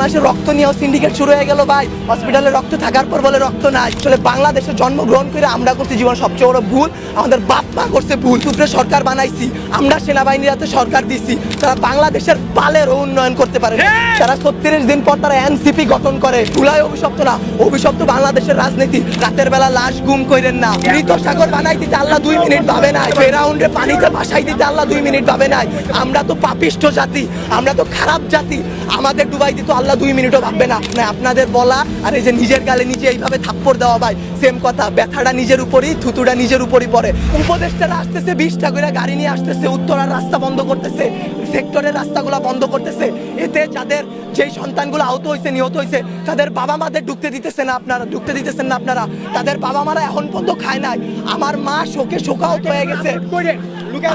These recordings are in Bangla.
বাংলাদেশের রক্ত নিয়েও সিন্ডিকেট শুরু হয়ে গেল ভাই। হসপিটালে রক্ত থাকার পর বলে রক্ত নাই। আসলে বাংলাদেশে জন্মগ্রহণ করে আমরা করছি জীবন সবচেয়ে বড় ভুল। আমাদের বাপ মা করছে ভুল। সুপ্রে সরকার বানাইছি। আমরা সেনাবাহিনীর হাতে সরকার দিছি। তারা বাংলাদেশের বালেরও উন্নয়ন করতে পারে তারা ছত্রিশ দিন পর তারা এনসিপি গঠন করে। চুলাই অভিশপ্ত না। অভিশপ্ত বাংলাদেশের রাজনীতি। রাতের বেলা লাশ গুম কইরেন না। মৃত সাগর বানাই দিতে আল্লাহ দুই মিনিট ভাবে নাই। ফেরাউন্ডে পানিতে ভাসাই দিতে আল্লাহ দুই মিনিট ভাবে নাই। আমরা তো পাপিষ্ঠ জাতি। আমরা তো খারাপ জাতি। আমাদের ডুবাই দিতে আল্লাহ দুই মিনিটও ভাববে না। না আপনাদের বলা আর এই যে নিজের গালে নিজে এইভাবে থাপ্পড় দেওয়া ভাই সেম কথা। ব্যথাটা নিজের উপরই থুতুটা নিজের উপরই পড়ে। উপদেষ্টারা আসতেছে বিশটা করে গাড়ি নিয়ে আসতেছে উত্তরার রাস্তা বন্ধ করতেছে সেক্টরের রাস্তাগুলো বন্ধ করতেছে। এতে যাদের যেই সন্তানগুলো আহত হয়েছে নিহত হয়েছে তাদের বাবা মাদের ঢুকতে দিতেছে না আপনারা ঢুকতে দিতেছেন না আপনারা। তাদের বাবা মারা এখন পর্যন্ত খায় নাই। আমার মা শোকে শোকাহত হয়ে গেছে।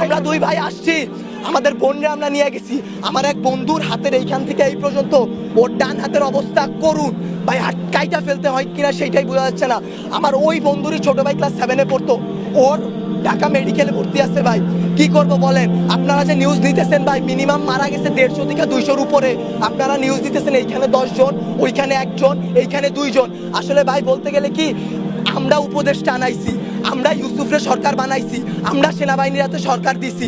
আমরা দুই ভাই আসছি। আমাদের বোনরা আমরা নিয়ে গেছি। আমার এক বন্ধুর হাতের এইখান থেকে এই পর্যন্ত ওর ডান হাতের অবস্থা করুন। ভাই হাত কাইটা ফেলতে হয় কিনা সেইটাই বোঝা যাচ্ছে না। আমার ওই বন্ধুরই ছোট ভাই ক্লাস সেভেনে পড়তো। ওর ঢাকা মেডিকেলে ভর্তি আছে ভাই। কি করব বলেন? আপনারা যে নিউজ নিতেছেন ভাই মিনিমাম মারা গেছে দেড়শো থেকে দুইশোর উপরে। আপনারা নিউজ দিতেছেন এইখানে জন ওইখানে একজন, এইখানে দুইজন। আসলে ভাই, বলতে গেলে কি, আমরা উপদেশটা আনাইছি। আমরা ইউসুফরে সরকার বানাইছি। আমরা সেনাবাহিনীর হাতে সরকার দিছি।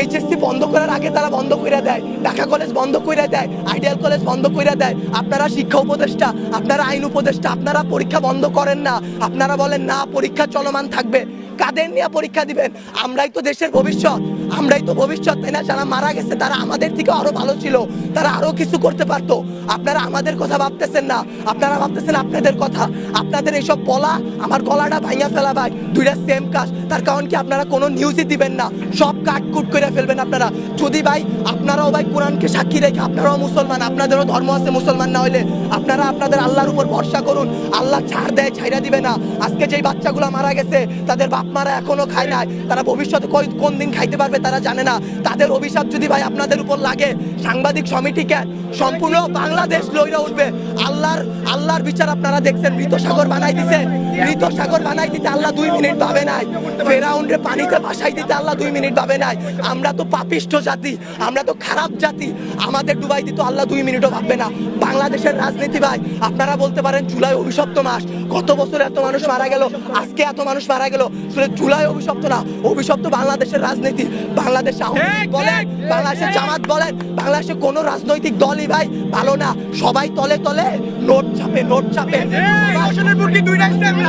এইচএসসি বন্ধ করার আগে তারা বন্ধ করে দেয়, ঢাকা কলেজ বন্ধ করে দেয়, আইডিয়াল কলেজ বন্ধ করে দেয়। আপনারা শিক্ষা উপদেষ্টা, আপনারা আইন উপদেষ্টা, আপনারা পরীক্ষা বন্ধ করেন না। আপনারা বলেন, না, পরীক্ষা চলমান থাকবে। কাদের নিয়ে পরীক্ষা দিবেন? আমরাই তো দেশের ভবিষ্যৎ। আমরাই তো ভবিষ্যৎ, তাই না? যারা মারা গেছে, তারা আমাদের থেকে আরও ভালো ছিল। তারা আরও কিছু করতে পারতো। আপনারা আমাদের কথা ভাবতেছেন না। আপনারা ভাবতেছেন আপনাদের কথা। আপনাদের এইসব বলা, আমার গলাটা ভাঙা ফেলা ভাই। দুইটা সেম কাজ। তার কারণ কি আপনারা কোনো নিউজই দিবেন না। সব কাটকুট করে ফেলবেন আপনারা। যদি ভাই, আপনারাও ভাই কোরআনকে সাক্ষী রেখে, আপনারাও মুসলমান, আপনাদেরও ধর্ম আছে মুসলমান না হইলে, আপনারা আপনাদের আল্লাহর উপর ভরসা করুন। আল্লাহ ছাড় দেয় ছাইরা দিবে না। আজকে যেই বাচ্চাগুলো মারা গেছে, তাদের বাপ মারা এখনও খায় নাই। তারা ভবিষ্যতে কোন দিন খাইতে পারবে? তারা জানে না। তাদের অভিশাপ যদি ভাই আপনাদের উপর লাগে, সাংবাদিক সমিতিকে সম্পূর্ণ বাংলাদেশ লইরা উঠবে। আল্লাহর আল্লাহর বিচার আপনারা দেখছেন মৃত সাগর বানাই দিছে। মৃত সাগর বানাই দিতে আল্লাহ দুই মিনিট ভাবে নাই। ফেরাউন্ডে পানিতে ভাসাই দিতে আল্লাহ দুই মিনিট ভাবে নাই। আমরা তো পাপিষ্ঠ জাতি, আমরা তো খারাপ জাতি। আমাদের ডুবাই দিতে আল্লাহ দুই মিনিটও ভাববে না। বাংলাদেশের রাজনীতি ভাই, আপনারা বলতে পারেন, জুলাই অভিশপ্ত মাস। গত বছর এত মানুষ মারা গেল? আজকে এত মানুষ মারা গেল আসলে জুলাই অভিশপ্ত না। অভিশপ্ত বাংলাদেশের রাজনীতি। বাংলাদেশ আওয়ামী বলেন বাংলাদেশের জামাত বলেন বাংলাদেশে কোনো রাজনৈতিক দলই ভাই ভালো না। সবাই তলে তলে নোট চাপে নোট চাপে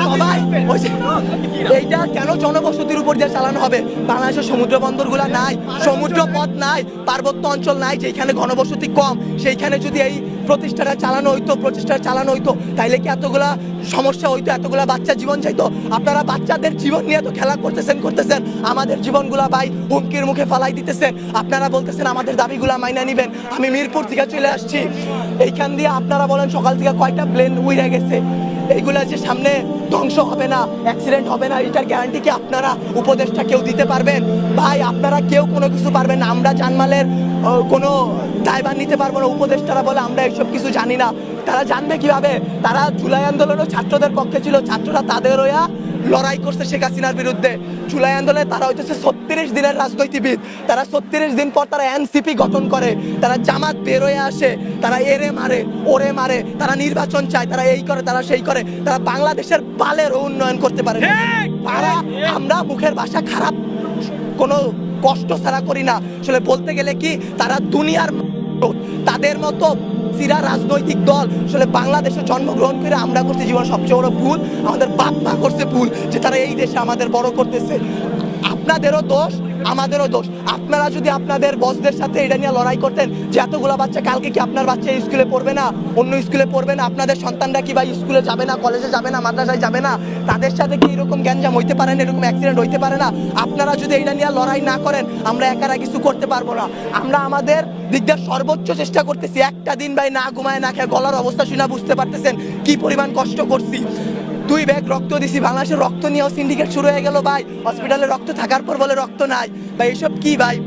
সবাই এইটা কেন জনবসতির উপর দিয়ে চালানো হবে? বাংলাদেশের সমুদ্র বন্দরগুলা নাই সমুদ্র পথ নাই পার্বত্য অঞ্চল নাই যেখানে ঘনবসতি কম সেইখানে যদি এই প্রতিষ্ঠাটা চালানো হইতো প্রতিষ্ঠা চালানো হইতো, তাইলে কি এতগুলা সমস্যা হইতো, এতগুলা বাচ্চা জীবন চাইতো? আপনারা বাচ্চাদের জীবন নিয়ে তো খেলা করতেছেন করতেছেন, আমাদের জীবনগুলা ভাই হুমকির মুখে ফালাই দিতেছেন। আপনারা বলতেছেন, আমাদের দাবিগুলা মাইনা নিবেন। আমি মিরপুর থেকে চলে আসছি। এইখান দিয়ে আপনারা বলেন, সকাল থেকে কয়টা প্লেন উইরা গেছে? এইগুলা যে সামনে ধ্বংস হবে না অ্যাক্সিডেন্ট হবে না, এটার গ্যারান্টি কি আপনারা উপদেশটা কেউ দিতে পারবেন? ভাই, আপনারা কেউ কোনো কিছু পারবেন না, আমরা জানমালের কোনো দায়ভার নিতে পারব না, উপদেষ্টারা বলে আমরা এইসব কিছু জানি না। তারা জানবে কীভাবে? তারা জুলাই আন্দোলনও ছাত্রদের পক্ষে ছিল, ছাত্ররা তাদের হইয়া লড়াই করছে শেখ হাসিনার বিরুদ্ধে। জুলাই আন্দোলনে তারা হইতেছে ছত্রিশ দিনের রাজনীতিবিদ। তারা ছত্রিশ দিন পর তারা এনসিপি গঠন করে। তারা জামাত বেরোয় আসে তারা এরে মারে ওরে মারে। তারা নির্বাচন চায় তারা এই করে তারা সেই করে। তারা বাংলাদেশের বালের উন্নয়ন করতে পারে তারা আমরা মুখের ভাষা খারাপ কোনো কষ্ট ছাড়া করি না। আসলে বলতে গেলে কি তারা দুনিয়ার তাদের মতো সিরা রাজনৈতিক দল। আসলে বাংলাদেশে জন্মগ্রহণ করে আমরা করছি জীবন সবচেয়ে বড় ভুল। আমাদের বাপ মা করছে ভুল যে তারা এই দেশে আমাদের বড় করতেছে। আপনাদেরও দোষ, আমাদেরও দোষ। আপনারা যদি আপনাদের বসদের সাথে এটা নিয়ে লড়াই করতেন যে এতগুলা বাচ্চা, কালকে কি আপনার বাচ্চা স্কুলে পড়বে না? অন্য স্কুলে পড়বে না? আপনাদের সন্তানরা কি ভাই স্কুলে যাবে না? কলেজে যাবে না? মাদ্রাসায় যাবে না? তাদের সাথে কি এরকম গ্যাঞ্জাম হইতে পারে না? এরকম অ্যাক্সিডেন্ট হইতে পারে না? আপনারা যদি এটা নিয়ে লড়াই না করেন, আমরা একারা কিছু করতে পারব না। আমরা আমাদের দিক দিয়ে সর্বোচ্চ চেষ্টা করতেছি, একটা দিন ভাই না ঘুমায়, না খেয়ে গলার অবস্থা শুনে বুঝতে পারতেছেন কি পরিমাণ কষ্ট করছি। দুই ব্যাগ রক্ত দিছি বাংলাদেশের রক্ত নিয়েও সিন্ডিকেট শুরু হয়ে গেল ভাই। হসপিটালে রক্ত থাকার পর বলে রক্ত নাই। ভাই এইসব কি ভাই?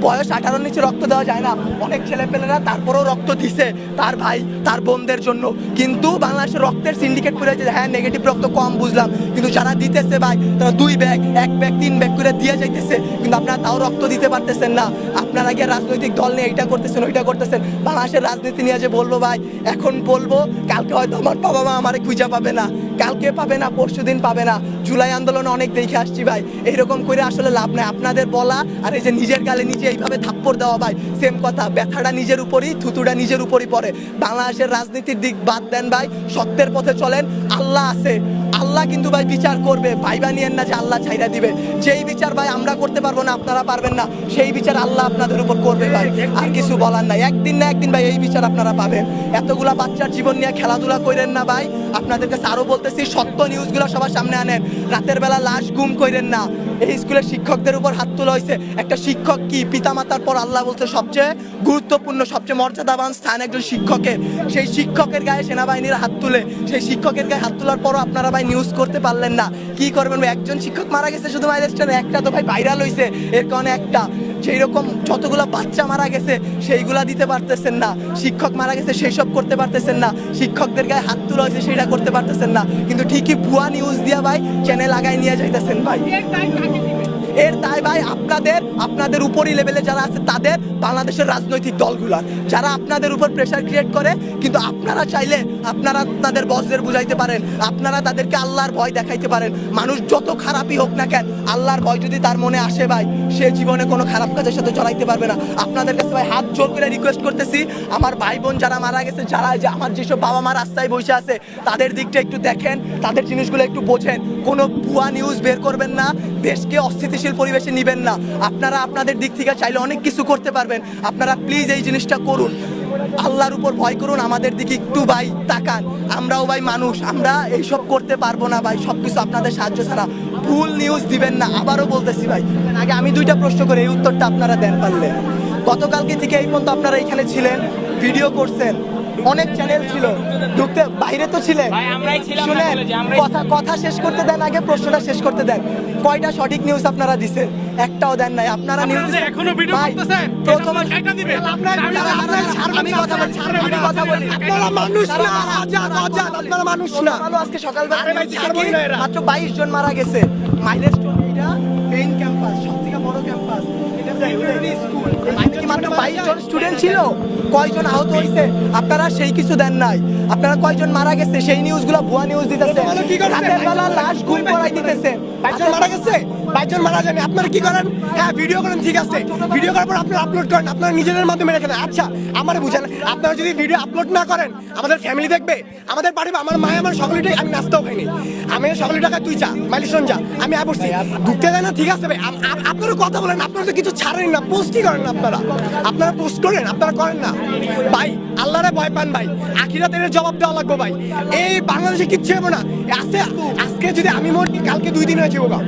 বয়স আঠারোর নিচে রক্ত দেওয়া যায় না। অনেক ছেলেপেলেরা তারপরেও রক্ত দিছে তার ভাই, তার বোনদের জন্য। কিন্তু বাংলাদেশের রক্তের সিন্ডিকেট করে হ্যাঁ নেগেটিভ রক্ত কম বুঝলাম। কিন্তু যারা দিতেছে ভাই, তারা দুই ব্যাগ, এক ব্যাগ, তিন ব্যাগ করে দিয়ে যাইতেছে। কিন্তু আপনারা তাও রক্ত দিতে পারতেছেন না। আপনারা গিয়ে রাজনৈতিক দল নিয়ে এইটা করতেছেন, ওইটা করতেছেন। বাংলাদেশের রাজনীতি নিয়ে যে বলব ভাই, এখন বলব, কালকে হয়তো আমার বাবা মা আমারে খুঁজে পাবে না। কালকে পাবে না, পরশু দিন পাবে না। জুলাই আন্দোলনে অনেক দেখে আসছি ভাই। এইরকম করে আসলে লাভ নাই। আপনাদের বলা আর এই যে নিজের গালে নিজে এইভাবে থাপ্পড় দেওয়া ভাই সেম কথা। ব্যথাটা নিজের উপরই, থুতুটা নিজের উপরই পড়ে। বাংলাদেশের রাজনীতির দিক বাদ দেন ভাই, সত্যের পথে চলেন। আল্লাহ আছে। আল্লাহ কিন্তু ভাই বিচার করবে। ভাই বানিয়েন না যে আল্লাহ ছাইরা দিবে। যেই বিচার ভাই আমরা করতে পারব না, আপনারা পারবেন না। সেই বিচার আল্লাহ আপনাদের উপর করবে ভাই। আর কিছু বলার নাই। একদিন না একদিন ভাই এই বিচার আপনারা পাবেন। এতগুলা বাচ্চার জীবন নিয়ে খেলাধুলা করেন না ভাই। আপনাদের কাছে আরও বলতেছি, সত্য নিউজগুলো সবার সামনে আনেন। রাতের বেলা লাশ গুম করেন না। এই স্কুলের শিক্ষকদের উপর হাত তোলা হয়েছে। একটা শিক্ষক কি পিতামাতার পর আল্লাহ বলছে সবচেয়ে গুরুত্বপূর্ণ, সবচেয়ে মর্যাদাবান স্থান একজন শিক্ষকের সেই শিক্ষকের গায়ে সেনাবাহিনীর হাত তুলে। সেই শিক্ষকের গায়ে হাত তোলার পরও আপনারা ভাই নিউজ করতে পারলেন না। কি করবেন একজন শিক্ষক মারা গেছে শুধু মাইলেস্টানে একটা তো ভাই ভাইরাল হয়েছে এর কারণে একটা। সেই রকম যতগুলো বাচ্চা মারা গেছে, সেইগুলা দিতে পারতেছেন না। শিক্ষক মারা গেছে সেই সব করতে পারতেছেন না। শিক্ষকদের গায়ে হাত তোলা হয়েছে সেটা করতে পারতেছেন না। কিন্তু ঠিকই ভুয়া নিউজ দিয়া ভাই চ্যানেল আগায় নিয়ে যাইতেছেন ভাই। এর দায় ভাই আপনাদের আপনাদের উপরই লেভেলে যারা আছে তাদের, বাংলাদেশের রাজনৈতিক দলগুলার। যারা আপনাদের উপর প্রেশার ক্রিয়েট করে, কিন্তু আপনারা চাইলে আপনারা তাদের বসদের বুঝাইতে পারেন, আপনারা তাদেরকে আল্লাহর ভয় দেখাইতে পারেন। মানুষ যত খারাপই হোক না কেন, আল্লাহর ভয় যদি তার মনে আসে ভাই, সে জীবনে কোনো খারাপ কাজের সাথে জড়াইতে পারবে না। আপনাদের কাছে ভাই হাত জোর করে রিকোয়েস্ট করতেছি, আমার ভাই বোন যারা মারা গেছে, যারা যে আমার যেসব বাবা মা রাস্তায় বসে আছে, তাদের দিকটা একটু দেখেন, তাদের জিনিসগুলো একটু বোঝেন। কোনো ভুয়া নিউজ বের করবেন না, দেশকে অস্থিতিশীল পরিবেশে নিবেন না। আপনারা আপনাদের দিক থেকে চাইলে অনেক কিছু করতে পারবেন। আপনারা প্লিজ এই জিনিসটা করুন। আল্লাহর উপর ভয় করুন, আমাদের দিকে একটু ভাই তাকান। আমরাও ভাই মানুষ, আমরা এইসব করতে পারব না ভাই। সব কিছু আপনাদের সাহায্য ছাড়া। ভুল নিউজ দিবেন না। আবারও বলতেছি ভাই, আগে আমি দুইটা প্রশ্ন করে, এই উত্তরটা আপনারা দেন পারলে। গতকালকে থেকে এই পর্যন্ত আপনারা এখানে ছিলেন ভিডিও করছেন। অনেক চ্যানেল ছিল। ঢুকতে বাইরে তো ছিলেন। ভাই, আমরাই ছিলাম না শুনেন কথা কথা শেষ করতে দেন আগে প্রশ্নটা শেষ করতে দেন। কয়টা সঠিক নিউজ আপনারা দিছেন? একটাও দেন নাই। আপনারা নিউজ এখনও ভিডিও করতেছেন, প্রথম এটা দিবেন। আপনারা আমি কথা আমি কথা বলি। আপনারা মানুষ না আজাদ আজাদ আপনারা মানুষ না। আজকে সকালবেলা আরে ভাই, ছাড়বো না এরা। মাত্র বাইশ জন মারা গেছে। মাইলস্টোন এটা মেইন ক্যাম্পাস সব থেকে বড় ক্যাম্পাস এটা স্কুল মাত্র বাইশ জন স্টুডেন্ট ছিল? কয়জন আহত হয়েছে? আপনারা সেই কিছু দেন নাই। আপনারা কয়জন মারা গেছে? সেই নিউজগুলো ভুয়া নিউজ দিতেছে। করছে? রাতের বেলা লাশ ঘুম পড়াই দিতেছে। মারা গেছে? বাইজন মারা যায়নি আপনারা কি করেন? হ্যাঁ ভিডিও করেন, ঠিক আছে। ভিডিও করার পর আপনারা আপলোড করেন। আপনারা নিজেদের মাধ্যমে রেখে আচ্ছা আমার বুঝেন। আপনারা যদি ভিডিও আপলোড না করেন, আমাদের ফ্যামিলি দেখবে। আমাদের বাড়ি, আমার মায় আমার সকলেটাই আমি নাস্তাও খাইনি। আমি সকলের টাকা তুই যা মালিশন যা, আমি আয় বসছি। ঢুকতে দেয় না? ঠিক আছে, ভাই। আপনারা কথা বলেন, আপনারা তো কিছু ছাড়েন না। পোস্টই করেন না আপনারা। আপনারা পোস্ট করেন, আপনারা করেন না। ভাই আল্লাহরে ভয় পান ভাই। আখিরাতের জবাব দেওয়া লাগবে ভাই। এই বাংলাদেশে কিচ্ছু হবে না। আছে আজকে যদি আমি মরি কালকে দুই দিন হয়েছে ওগা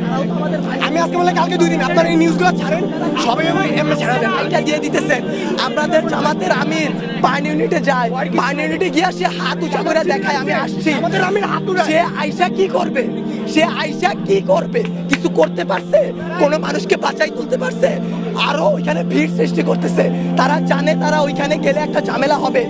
আমি আজকে বলে কালকে দুই দিন। আপনারা এই নিউজগুলো ছাড়েন সবাই এমনি ছেড়ে দেন। এটা দিয়ে দিতেছেন আপনাদের জামাতের আমির পাইন ইউনিটে যায়। পাইন ইউনিটে গিয়ে সে হাত উঁচা করে দেখায় আমি আসছি। আমাদের আমির হাত তুলে সে আইসা কি করবে? সে আইসা কি করবে? কিছু করতে পারছে? কোন মানুষকে বাঁচাই তুলতে পারছে? আরও ওইখানে ভিড় সৃষ্টি করতেছে। তারা জানে তারা ওইখানে গেলে একটা ঝামেলা হবে।